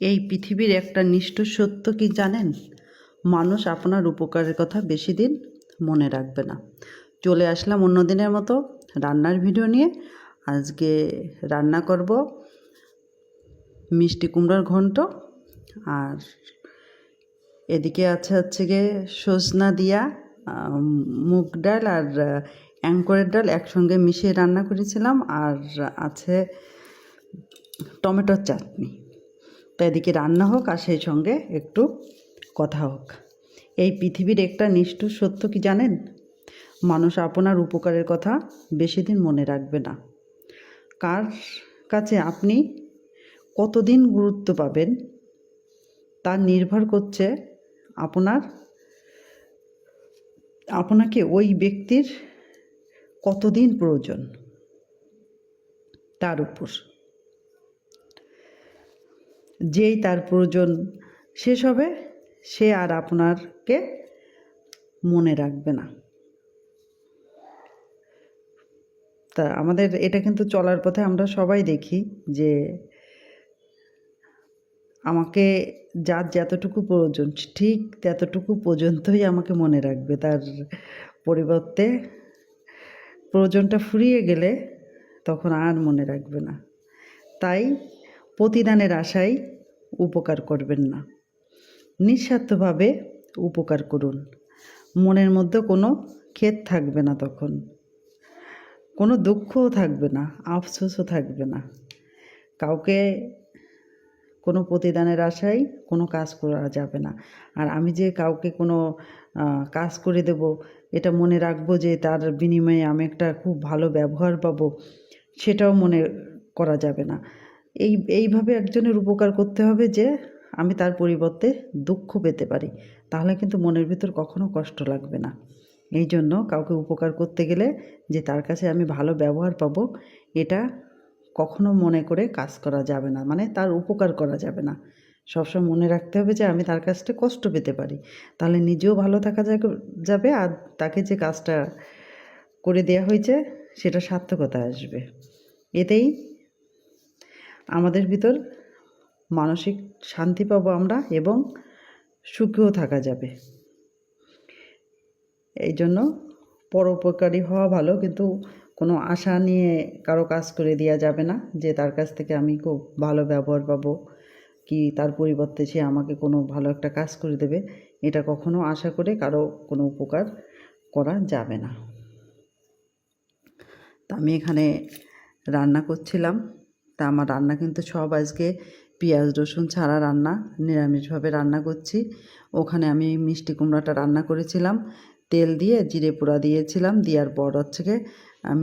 এই পৃথিবীর একটা নিষ্ঠুর সত্য কি জানেন? মানুষ আপনার উপকারের কথা বেশি দিন মনে রাখবে না। চলে আসলাম অন্য দিনের মতো রান্নার ভিডিও নিয়ে। আজকে রান্না করব মিষ্টি কুমড়োর ঘন্ট আর এদিকে আছে হচ্ছে গিয়ে সজনা দিয়া মুগ ডাল আর অ্যাঙ্করের ডাল একসঙ্গে মিশিয়ে রান্না করেছিলাম। আর আছে টমেটোর চাটনি। তো এদিকে রান্না হোক আর সেই সঙ্গে একটু কথা হোক। এই পৃথিবীর একটা নিষ্ঠুর সত্য কি জানেন? মানুষ আপনার উপকারের কথা বেশি দিন মনে রাখবে না। কার কাছে আপনি কতদিন গুরুত্ব পাবেন তা নির্ভর করছে আপনার, আপনাকে ওই ব্যক্তির কতদিন প্রয়োজন তার উপর। যেই তার প্রয়োজন শেষ হবে, সে আর আপনারকে মনে রাখবে না। তা আমাদের এটা কিন্তু চলার পথে আমরা সবাই দেখি যে আমাকে যার যতটুকু প্রয়োজন, ঠিক ততটুকু পর্যন্তই আমাকে মনে রাখবে। তার পরিবর্তে প্রয়োজনটা ফুরিয়ে গেলে তখন আর মনে রাখবে না। তাই প্রতিদানের আশায় উপকার করবেন না। নিঃস্বার্থভাবে উপকার করুন। মনের মধ্যে কোনো ক্ষেত থাকবে না তখন। কোনো দুঃখও থাকবে না, আফসোসও থাকবে না। কাউকে কোনো প্রতিদানের আশায় কোনো কাজ করা যাবে না। আর আমি যে কাউকে কোনো কাজ করে দেব, এটা মনে রাখব যে তার বিনিময়ে আমি একটা খুব ভালো ব্যবহার পাবো, সেটাও মনে করা যাবে না। এই, এইভাবে একজনের উপকার করতে হবে যে আমি তার পরিবর্তে দুঃখ পেতে পারি। তাহলে কিন্তু মনের ভিতর কখনো কষ্ট লাগবে না। এই জন্য কাউকে উপকার করতে গেলে যে তার কাছে আমি ভালো ব্যবহার পাবো, এটা কখনো মনে করে কাজ করা যাবে না। মানে তার উপকার করা যাবে না। সবসময় মনে রাখতে হবে যে আমি তার কাছ থেকে কষ্ট পেতে পারি। তাহলে নিজেও ভালো থাকা যাবে আর তাকে যে কাজটা করে দেওয়া হয়েছে, সেটা সার্থকতা আসবে। এতেই আমাদের ভিতর মানসিক শান্তি পাবো আমরা এবং সুখেও থাকা যাবে। এই জন্য পরোপকারী হওয়া ভালো, কিন্তু কোনো আশা নিয়ে কারও কাজ করে দেওয়া যাবে না যে তার কাছ থেকে আমি খুব ভালো ব্যবহার পাবো, কি তার পরিবর্তে সে আমাকে কোনো ভালো একটা কাজ করে দেবে, এটা কখনো আশা করে কারও কোনো উপকার করা যাবে না। তা আমি এখানে রান্না করছিলাম। তা আমার রান্না কিন্তু সব আজকে পেঁয়াজ, রসুন ছাড়া রান্না, নিরামিষভাবে রান্না করছি। ওখানে আমি মিষ্টি কুমড়াটা রান্না করেছিলাম। তেল দিয়ে জিরে পোড়া দিয়েছিলাম, দেওয়ার পর হচ্ছে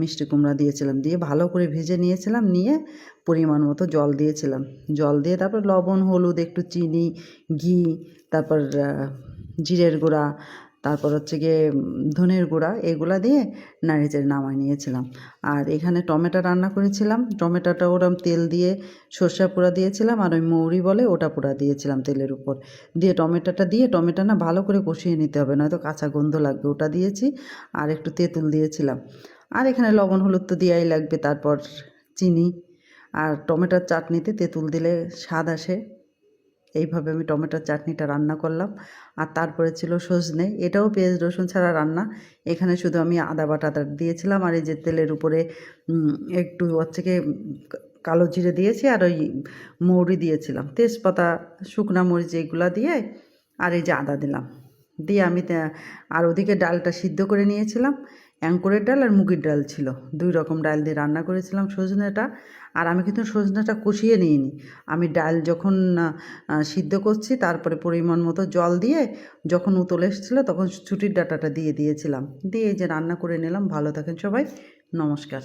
মিষ্টি কুমড়া দিয়েছিলাম। দিয়ে ভালো করে ভেজে নিয়েছিলাম, নিয়ে পরিমাণ মতো জল দিয়েছিলাম। জল দিয়ে তারপর লবণ, হলুদ, একটু চিনি, ঘি, তারপর জিরের গুঁড়া তারপর হচ্ছে গিয়ে ধনের গুঁড়া এগুলা দিয়ে নাড়িচেড়ে নামাই নিয়েছিলাম। আর এখানে টমেটো রান্না করেছিলাম। টমেটোটা ওরম তেল দিয়ে সর্ষে পোড়া দিয়েছিলাম আর ওই মৌরি বলে ওটা পোড়া দিয়েছিলাম তেলের উপর। দিয়ে টমেটোটা দিয়ে, টমেটো না ভালো করে কষিয়ে নিতে হবে, নয়তো কাঁচা গন্ধ লাগবে। ওটা দিয়েছি আর একটু তেঁতুল দিয়েছিলাম। আর এখানে লবণ, হলুদ তো দেওয়াই লাগবে, তারপর চিনি। আর টমেটোর চাটনিতে তেঁতুল দিলে স্বাদ আসে। এইভাবে আমি টমেটোর চাটনিটা রান্না করলাম। আর তারপরে ছিল সজনে। এটাও পেঁয়াজ, রসুন ছাড়া রান্না। এখানে শুধু আমি আদা বাটাটা দিয়েছিলাম। আর এই যে তেলের উপরে একটু হচ্ছে কি কালো জিরে দিয়েছি আর ওই মৌরি দিয়েছিলাম। তেজপাতা, শুকনা মরিচ এগুলা দিয়ে আর এই যে আদা দিলাম। দিয়ে আমি আর ওদিকে ডালটা সিদ্ধ করে নিয়েছিলাম। অ্যাঙ্করের ডাল আর মুগির ডাল ছিল। দুই রকম ডাল দিয়ে রান্না করেছিলাম সজনেটা। আর আমি কিন্তু সজনেটা কষিয়ে নিইনি। আমি ডাল যখন সিদ্ধ করছি, তারপরে পরিমাণ মতো জল দিয়ে যখন উতল এসেছিল তখন ছুটির ডাটাটা দিয়ে দিয়েছিলাম। দিয়ে এই যে রান্না করে নিলাম। ভালো থাকেন সবাই। নমস্কার।